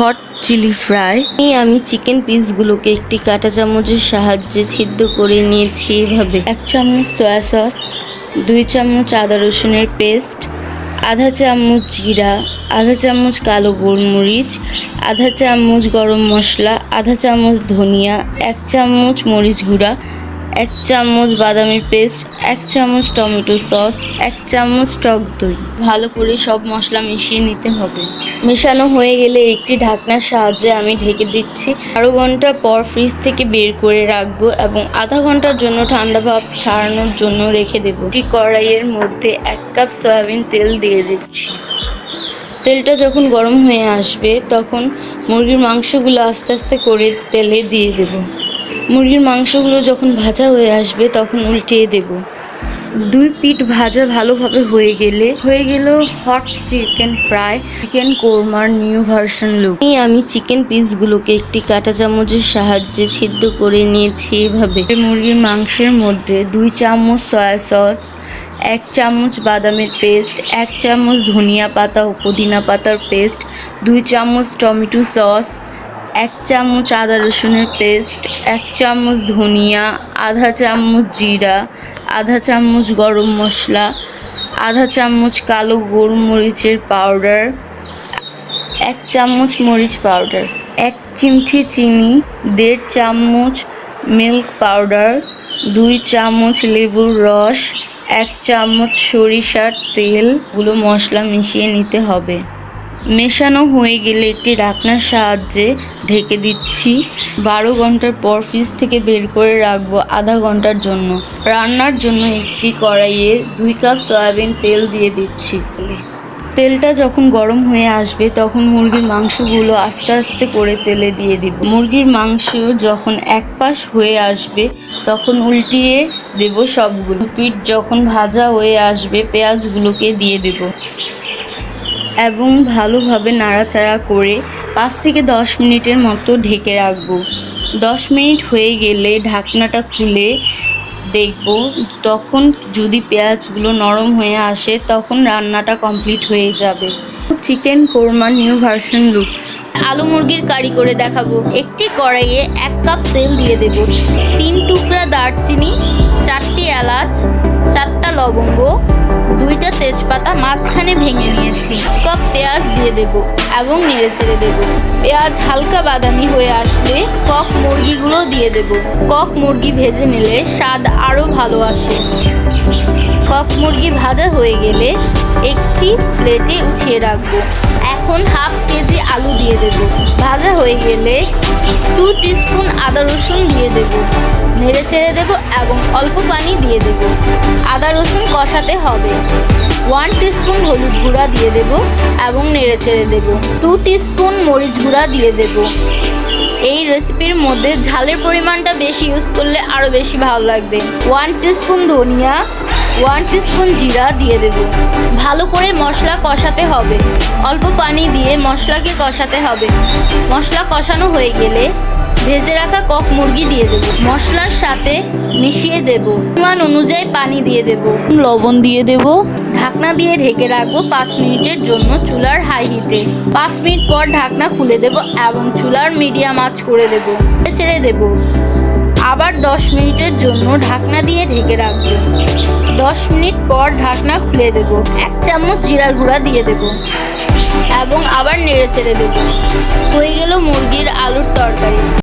Hot chilli fry. আমি chicken পিসগুলোকে একটি কাঁটা চামচের সাহায্যে সিদ্ধ করে নিয়েছি এভাবে। এক চামচ সয়া সস, দুই চামচ আদা রসুনের পেস্ট, আধা চামচ জিরা, আধা চামচ কালো গোলমরিচ, আধা চামচ গরম মশলা, আধা চামচ ধনিয়া, এক চামচ মরিচ গুঁড়া এক চামচ বাদামি পেস্ট, এক চামচ টমেটো সস, এক চামচ টক দই। ভালো করে সব মশলা মিশিয়ে নিতে হবে। মেশানো হয়ে গেলে একটি ঢাকনার সাহায্যে আমি ঢেকে দিচ্ছি। বারো ঘণ্টা পর ফ্রিজ থেকে বের করে রাখব এবং আধা ঘণ্টার জন্য ঠান্ডা ভাব ছাড়ানোর জন্য রেখে দেবো। একটি কড়াইয়ের মধ্যে এক কাপ সয়াবিন তেল দিয়ে দিচ্ছি। তেলটা যখন গরম হয়ে আসবে, তখন মুরগির মাংসগুলো আস্তে আস্তে করে তেলে দিয়ে দেব। মুরগির মাংসগুলো যখন ভাজা হয়ে আসবে, তখন উল্টিয়ে দেব। দুই পিঠ ভাজা ভালোভাবে হয়ে গেলে, হয়ে গেল হট চিকেন ফ্রাই চিকেন কোরমার নিউ ভার্সন লুক আমি চিকেন পিসগুলোকে একটি কাঁটা চামচের সাহায্যে সিদ্ধ করে নিয়েছি এভাবে। মুরগির মাংসের মধ্যে দুই চামচ সয়া সস এক চামচ বাদামের পেস্ট এক চামচ ধনিয়া পাতা ও পুদিনা পাতার পেস্ট দুই চামচ টমেটো সস এক চামচ আদা রসুনের পেস্ট এক চামচ ধনিয়া, আধা চামচ জিরা, আধা চামচ গরম মশলা, আধা চামচ কালো গোলমরিচের পাউডার, এক চামচ মরিচ পাউডার, এক চিমটি চিনি, দেড় চামচ মিল্ক পাউডার, দুই চামচ লেবুর রস, এক চামচ সরিষার তেল। গুলো মশলা মিশিয়ে নিতে হবে। মেশানো হয়ে গেলে একটি ঢাকনার সাহায্যে ঢেকে দিচ্ছি। বারো ঘণ্টার পর ফ্রিজ থেকে বের করে রাখব আধা ঘণ্টার জন্য। রান্নার জন্য একটি কড়াইয়ে দুই কাপ সয়াবিন তেল দিয়ে দিচ্ছি। তেলটা যখন গরম হয়ে আসবে, তখন মুরগির মাংসগুলো আস্তে আস্তে করে তেলে দিয়ে দিব। মুরগির মাংস যখন এক পাশ হয়ে আসবে, তখন উল্টিয়ে দেব সবগুলো। পিঠ যখন ভাজা হয়ে আসবে, পেঁয়াজগুলোকে দিয়ে দেব। এবং ভালোভাবে নাড়াচাড়া করে পাঁচ থেকে দশ মিনিটের মতো ঢেকে রাখব। দশ মিনিট হয়ে গেলে ঢাকনাটা খুলে দেখব, তখন যদি পেঁয়াজগুলো নরম হয়ে আসে তখন রান্নাটা কমপ্লিট হয়ে যাবে। Chicken korma new version look. আলু মুরগির কারি করে দেখাবো। একটি কড়াইয়ে এক কাপ তেল দিয়ে দেব। তিন টুকরা দারচিনি, চারটি এলাচ, চারটা লবঙ্গ দুইটা তেজপাতা মাঝখানে ভেঙে নিয়েছি। কাপ পেঁয়াজ দিয়ে দেব এবং নেড়ে চেড়ে দেব। পেঁয়াজ হালকা বাদামি হয়ে আসলে কক মুরগিগুলো দিয়ে দেব। কক মুরগি ভেজে নিলে স্বাদ আরও ভালো আসে। কক মুরগি ভাজা হয়ে গেলে একটি প্লেটে উঠিয়ে রাখব। এখন হাফ কেজি আলু দিয়ে দেব। ভাজা হয়ে গেলে টু টিস্পুন আদা রসুন দিয়ে দেব। নেড়ে ছেড়ে দেবো এবং অল্প পানি দিয়ে দেব। আদা রসুন কষাতে হবে। ওয়ান টিস্পুন হলুদ গুঁড়া দিয়ে দেব এবং নেড়ে ছেড়ে দেবো। টু টিস্পুন মরিচ গুঁড়া দিয়ে দেবো। এই রেসিপির মধ্যে ঝালের পরিমাণটা বেশি ইউজ করলে আরও বেশি ভালো লাগবে। ওয়ান টিস্পুন ধনিয়া ওয়ান টিস্পুন জিরা দিয়ে দেব। ভালো করে মশলা কষাতে হবে। অল্প পানি দিয়ে মশলাকে কষাতে হবে। মশলা কষানো হয়ে গেলে ভেজে রাখা কক মুরগি দিয়ে দেব। মশলার সাথে মিশিয়ে দেব। পরিমাণ অনুযায়ী পানি দিয়ে দেব। লবণ দিয়ে দেব। ঢাকনা দিয়ে ঢেকে রাখব পাঁচ মিনিটের জন্য চুলার হাই হিটে পাঁচ মিনিট পর ঢাকনা খুলে দেব এবং চুলার মিডিয়াম আঁচ করে দেব। ছেড়ে দেব। আবার দশ মিনিটের জন্য ঢাকনা দিয়ে ঢেকে রাখব। দশ মিনিট পর ঢাকনা খুলে দেব। এক চামচ জিরার গুঁড়া দিয়ে দেব। এবং আবার নেড়ে চেড়ে দেব। হয়ে গেল মুরগির আলুর তরকারি।